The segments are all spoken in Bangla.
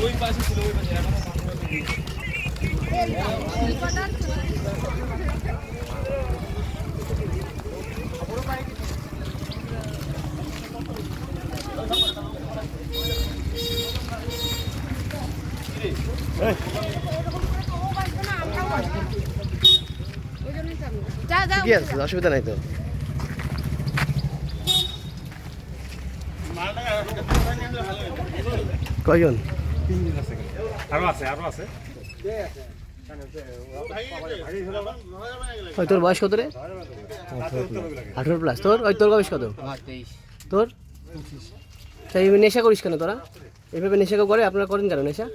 ওই আছে অসুবিধা নাই তো কয়জন? আরও আছে আরও আছে। ওই তোর বয়স কত রে? আঠারো প্লাস তোর? ওই তোর বয়স কত? তোর? তাই নেশা করিস কেন তোরা? এভাবে নেশা কেউ করে? আপনারা করেন কেন নেশা?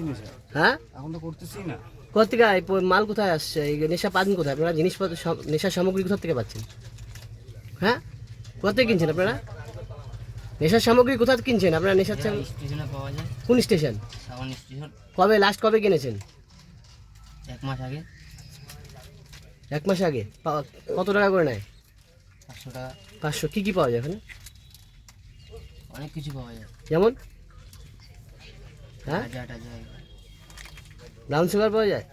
নেশা। হ্যাঁ? এখন তো করতেছি না। কোথা থেকে মাল কোথায় আসছে? এই নেশা পাচ্ছেন কোথায়? আপনারা জিনিসপত্র সব- নেশার সামগ্রী কোথা থেকে পাচ্ছেন? হ্যাঁ? কোথা থেকে কিনছেন আপনারা? নেশার সামগ্রী কোথা কিনছেন? আপনারা নেশার স্টেশনে পাওয়া যায়। কোন স্টেশন সাবান স্টেশন কবে লাস্ট কবে কিনেছেন? এক মাস আগে। এক মাস আগে? কত টাকা করে নেয়? পাঁচশো টাকা। পাঁচশো। কী কী পাওয়া যায় এখানে অনেক কিছু পাওয়া যায়। যেমন? হ্যাঁ? ব্রাউন সুগার পাওয়া যায়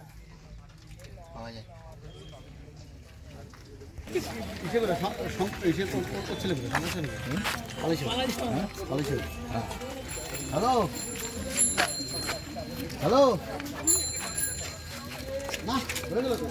পাওয়া যায় হ্যালো হ্যালো না তো